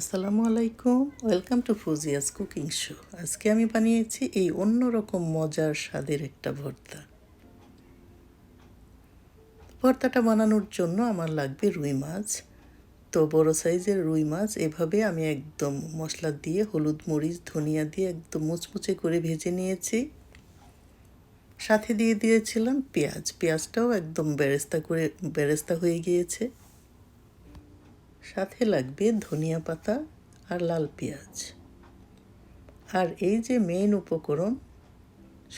আসসালামু আলাইকুম। Welcome to ফুজিয়াস cooking show আজকে আমি বানিয়েছি এই অন্যরকম মজার স্বাদের একটা ভর্তা। ভর্তাটা বানানোর জন্য আমার লাগবে রুই মাছ। তো বড় সাইজের রুই মাছ এভাবে আমি একদম মশলা দিয়ে হলুদ, মরিচ, ধনিয়া দিয়ে একদম মুচমুচে করে ভেজে নিয়েছি। সাথে দিয়ে দিয়েছিলাম পেঁয়াজ। পেঁয়াজটাও একদম বেরেস্তা করে, বেরেস্তা হয়ে গিয়েছে। সাথে লাগবে ধনিয়া পাতা আর লাল পেঁয়াজ। আর এই যে মেইন উপকরণ,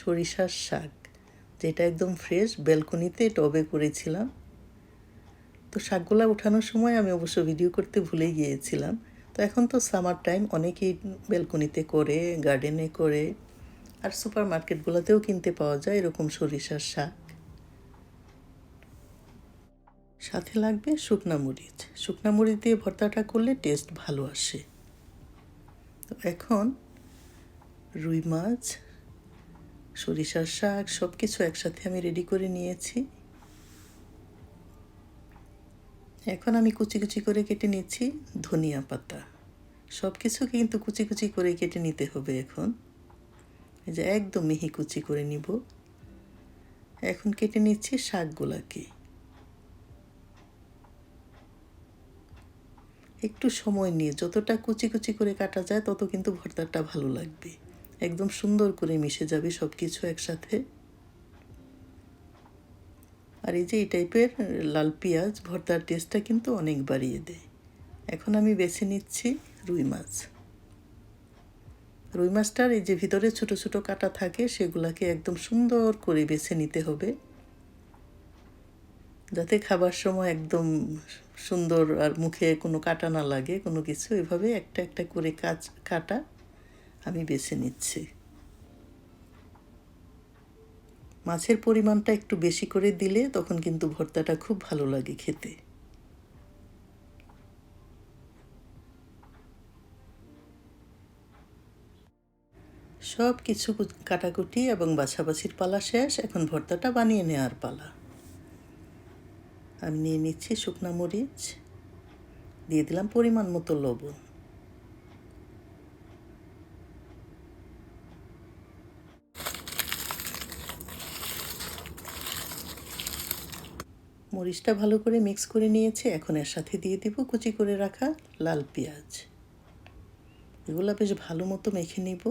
সরিষার শাক, যেটা একদম ফ্রেশ বেলকনিতে টবে করেছিলাম। তো শাকগুলা ওঠানোর সময় আমি অবশ্য ভিডিও করতে ভুলে গিয়েছিলাম। তো এখন তো সামার টাইম অনেকেই বেলকনিতে করে গার্ডেনে করে, আর সুপার মার্কেটগুলোতেও কিনতে পাওয়া যায় এরকম সরিষার শাক। সাথে লাগবে শুকনা মরিচ। শুকনা মরিচ দিয়ে ভর্তাটা করলে টেস্ট ভালো আসে। তো এখন রুই মাছ, সরিষার শাক সব কিছু একসাথে আমি রেডি করে নিয়েছি। এখন আমি কুচি কুচি করে কেটে নিচ্ছি ধনিয়া পাতা। সব কিছু কিন্তু কুচি কুচি করে কেটে নিতে হবে এখন। যে একদম মিহি কুচি করে নিব। এখন কেটে নিচ্ছি শাকগুলাকে। একটু সময় নিয়ে যতটা কুচি কুচি করে কাটা যায়, তত কিন্তু ভর্তাটা ভালো লাগবে। একদম সুন্দর করে মিশে যাবে সব কিছু একসাথে। আর এই যে এই টাইপের লাল পেঁয়াজ, ভর্তার টেস্টটা কিন্তু অনেক বাড়িয়ে দেয়। এখন আমি বেছে নিচ্ছি রুই মাছ। রুই মাছটার এই যে ভিতরে ছোট ছোট কাটা থাকে, সেগুলাকে একদম সুন্দর করে বেছে নিতে হবে। যাতে খাবার সময় একদম সুন্দর আর মুখে কোনো কাটা না লাগে, কোনো কিছু, এভাবে একটা একটা করে কাজ, কাটা আমি বেছে নিচ্ছি। মাছের পরিমাণটা একটু বেশি করে দিলে তখন কিন্তু ভর্তাটা খুব ভালো লাগে খেতে। সব কিছু কাটাকুটি এবং বাছাবাছির পালা শেষ, এখন ভর্তাটা বানিয়ে নেওয়ার পালা। আমি নিয়ে নিচ্ছি শুকনা মরিচ। দিয়ে দিলাম পরিমাণ মতো লবণ। মরিচটা ভালো করে মিক্স করে নিয়েছি। এখন এর সাথে দিয়ে দিব কুচি করে রাখা লাল পেঁয়াজ। এগুলো বেশ ভালো মতো মেখে নিব।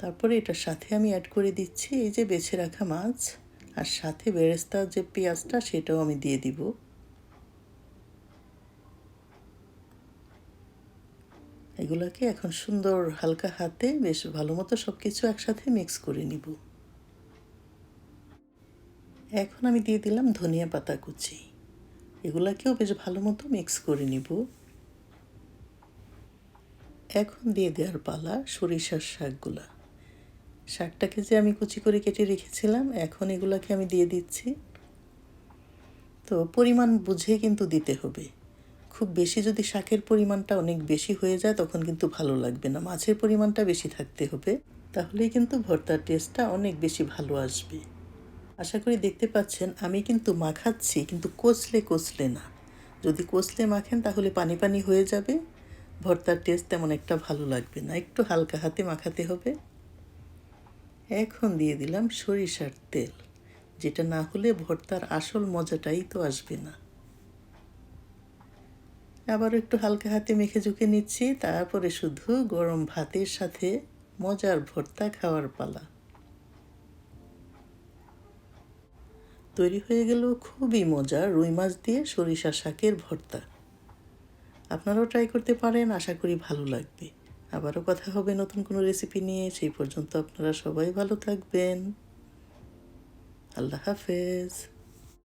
তারপরে এটার সাথে আমি অ্যাড করে দিচ্ছি এই যে বেছে রাখা মাছ। আর সাথে বেরেস্তার যে পেঁয়াজটা, সেটাও আমি দিয়ে দিব। এগুলোকে এখন সুন্দর হালকা হাতে বেশ ভালো মতো সব কিছু একসাথে মিক্স করে নিব। এখন আমি দিয়ে দিলাম ধনিয়া পাতা কুচি। এগুলাকেও বেশ ভালো মতো মিক্স করে নিব। এখন দিয়ে দেওয়ার পালা সরিষার শাকগুলা। শাকটাকে যে আমি কুচি করে কেটে রেখেছিলাম, এখন এগুলাকে আমি দিয়ে দিচ্ছি। তো পরিমাণ বুঝে কিন্তু দিতে হবে। খুব বেশি যদি শাকের পরিমাণটা অনেক বেশি হয়ে যায়, তখন কিন্তু ভালো লাগবে না। মাছের পরিমাণটা বেশি থাকতে হবে তাহলেই কিন্তু ভর্তার টেস্টটা অনেক বেশি ভালো আসবে। আশা করি দেখতে পাচ্ছেন, আমি কিন্তু মাখাচ্ছি, কিন্তু কষলে কষলে না। যদি কষলে মাখেন, তাহলে পানি পানি হয়ে যাবে। ভর্তার টেস্ট তেমন একটা ভালো লাগবে না। একটু হালকা হাতে মাখাতে হবে। এখন দিয়ে দিলাম সরিষার তেল। যেটা না হলে ভর্তার আসল মজাটাই তো আসবে না। আবার একটু হালকা হাতে মেখে ঝুঁকে নিচ্ছি, তারপরে শুধু গরম ভাতের সাথে মজার ভর্তা খাওয়ার পালা। তৈরি হয়ে গেল খুবই মজার রুই মাছ দিয়ে সরিষা শাকের ভর্তা। আপনারাও ট্রাই করতে পারেন, আশা করি ভালো লাগবে। আবারও কথা হবে নতুন কোনো রেসিপি নিয়ে। সেই পর্যন্ত আপনারা সবাই ভালো থাকবেন। আল্লাহ হাফেজ।